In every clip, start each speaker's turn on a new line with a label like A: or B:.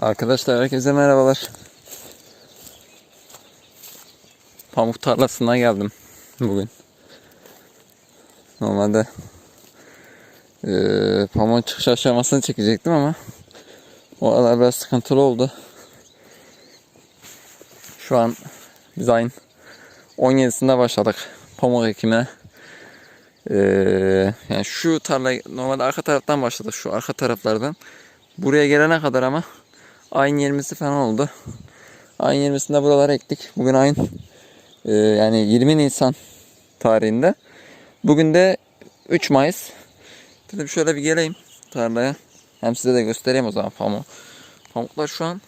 A: Arkadaşlar herkese merhabalar. Pamuk tarlasına geldim bugün. Normalde eee pamuğun çıkış aşamasını çekecektim ama o aralar biraz sıkıntılı oldu. Şu an biz ayın 17'sinde başladık pamuk ekimine. Eee, yani şu tarla normalde arka taraftan başladık şu arka taraflardan. Buraya gelene kadar ama ayın 20'si falan oldu. Ayın 20'sinde buralara ektik. Bugün ayın e, yani 20 Nisan tarihinde. Bugün de 3 Mayıs. Dedim şöyle bir geleyim tarlaya. Hem size de göstereyim o zaman pamuk. Pamuklar şu an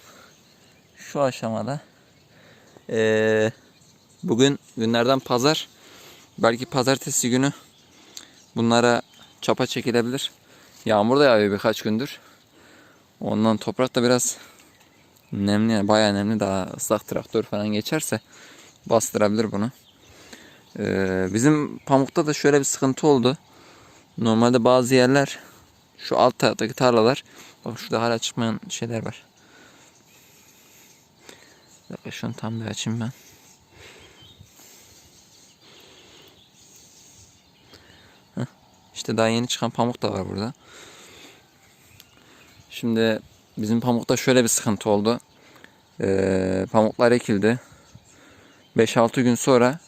A: şu aşamada. Ee, bugün günlerden pazar. Belki pazartesi günü bunlara çapa çekilebilir. Yağmur da yağıyor birkaç gündür. Ondan toprak da biraz nemli yani bayağı nemli daha ıslak traktör falan geçerse bastırabilir bunu. Ee, bizim pamukta da şöyle bir sıkıntı oldu. Normalde bazı yerler şu alt taraftaki tarlalar bak şurada hala çıkmayan şeyler var. Bir dakika şunu tam bir açayım ben. Heh, İşte daha yeni çıkan pamuk da var burada. Şimdi bizim pamukta şöyle bir sıkıntı oldu. Ee, pamuklar ekildi. 5-6 gün sonra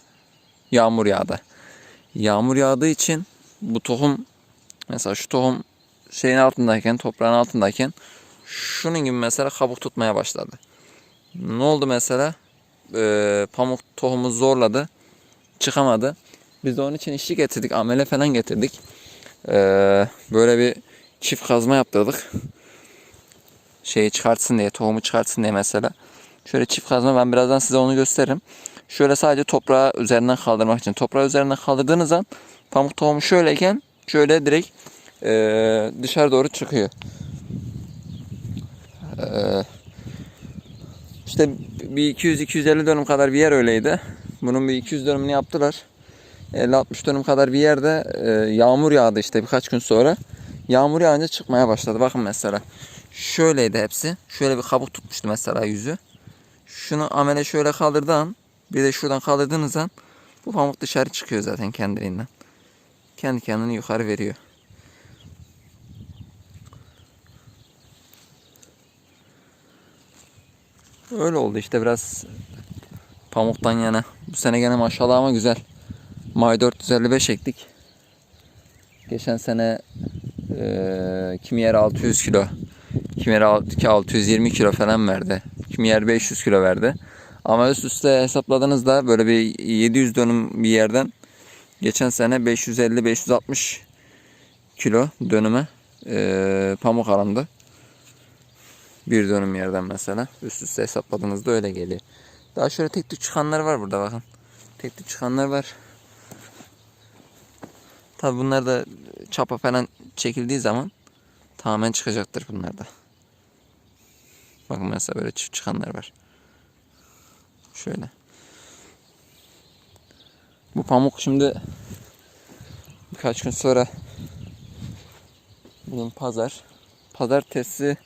A: yağmur yağdı. Yağmur yağdığı için bu tohum mesela şu tohum şeyin altındayken, toprağın altındayken şunun gibi mesela kabuk tutmaya başladı. Ne oldu mesela? Ee, pamuk tohumu zorladı. Çıkamadı. Biz de onun için işçi getirdik. Amele falan getirdik. Ee, böyle bir çift kazma yaptırdık şeyi çıkartsın diye, tohumu çıkartsın diye mesela. Şöyle çift kazma ben birazdan size onu gösteririm. Şöyle sadece toprağı üzerinden kaldırmak için. Toprağı üzerinden kaldırdığınız an pamuk tohumu şöyleyken şöyle direkt eee, dışarı doğru çıkıyor. Eee işte bir 200-250 dönüm kadar bir yer öyleydi. Bunun bir 200 dönümünü yaptılar. 50-60 dönüm kadar bir yerde eee, yağmur yağdı işte birkaç gün sonra. Yağmur yağınca çıkmaya başladı. Bakın mesela. Şöyleydi hepsi. Şöyle bir kabuk tutmuştu mesela yüzü. Şunu amele şöyle kaldırdığı an bir de şuradan kaldırdığınız an bu pamuk dışarı çıkıyor zaten kendiliğinden. Kendi kendini yukarı veriyor. Öyle oldu işte biraz pamuktan yana. Bu sene gene maşallah ama güzel. May 455 ektik. Geçen sene eee kimi yer 600 kilo, kimi yer 620 kilo falan verdi. Kimi yer 500 kilo verdi. Ama üst üste hesapladığınızda böyle bir 700 dönüm bir yerden geçen sene 550-560 kilo dönüme eee, pamuk alındı. Bir dönüm yerden mesela. Üst üste hesapladığınızda öyle geliyor. Daha şöyle tek tük çıkanlar var burada bakın. Tek tük çıkanlar var. Tabi bunlar da çapa falan çekildiği zaman tamamen çıkacaktır bunlar da. Bakın mesela böyle çift çıkanlar var. Şöyle. Bu pamuk şimdi birkaç gün sonra bugün pazar. Pazartesi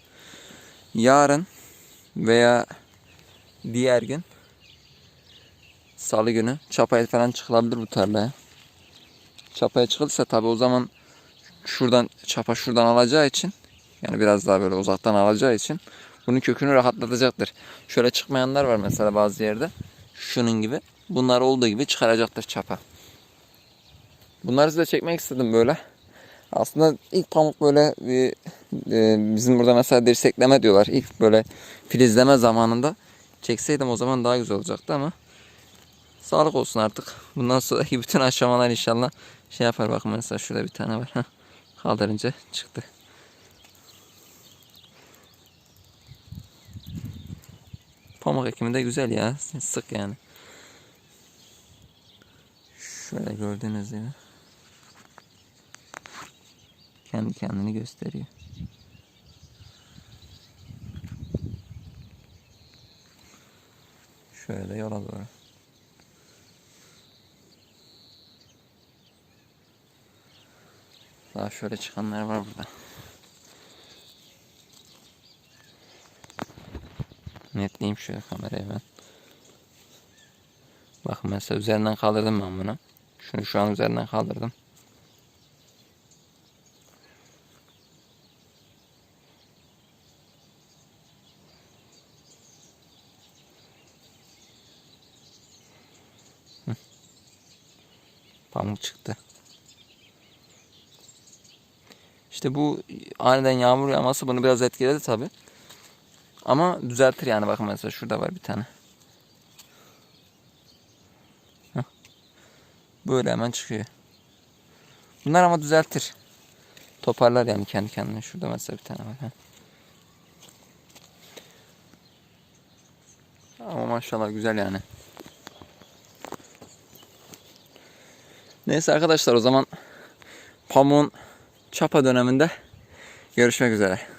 A: yarın veya diğer gün salı günü çapaya falan çıkılabilir bu tarlaya. Çapaya çıkılırsa tabi o zaman şuradan çapa şuradan alacağı için yani biraz daha böyle uzaktan alacağı için bunun kökünü rahatlatacaktır. Şöyle çıkmayanlar var mesela bazı yerde. Şunun gibi. Bunlar olduğu gibi çıkaracaktır çapa. Bunları size çekmek istedim böyle. Aslında ilk pamuk böyle bir, e, bizim burada mesela dirsekleme diyorlar. İlk böyle filizleme zamanında çekseydim o zaman daha güzel olacaktı ama sağlık olsun artık. Bundan sonraki bütün aşamalar inşallah şey yapar. Bakın mesela şurada bir tane var. Kaldırınca çıktı. Pamuk ekimi de güzel ya. Sık yani. Şöyle gördüğünüz gibi. Kendi kendini gösteriyor. Şöyle yola doğru. Daha şöyle çıkanlar var burada. Netleyeyim şöyle kamerayı ben. Bakın mesela üzerinden kaldırdım ben bunu. Şunu şu an üzerinden kaldırdım. Pamuk çıktı. İşte bu aniden yağmur yağması bunu biraz etkiledi tabi. Ama düzeltir yani bakın mesela şurada var bir tane. Böyle hemen çıkıyor. Bunlar ama düzeltir. Toparlar yani kendi kendine. Şurada mesela bir tane var. heh. Ama maşallah güzel yani. Neyse arkadaşlar o zaman pamuğun çapa döneminde görüşmek üzere.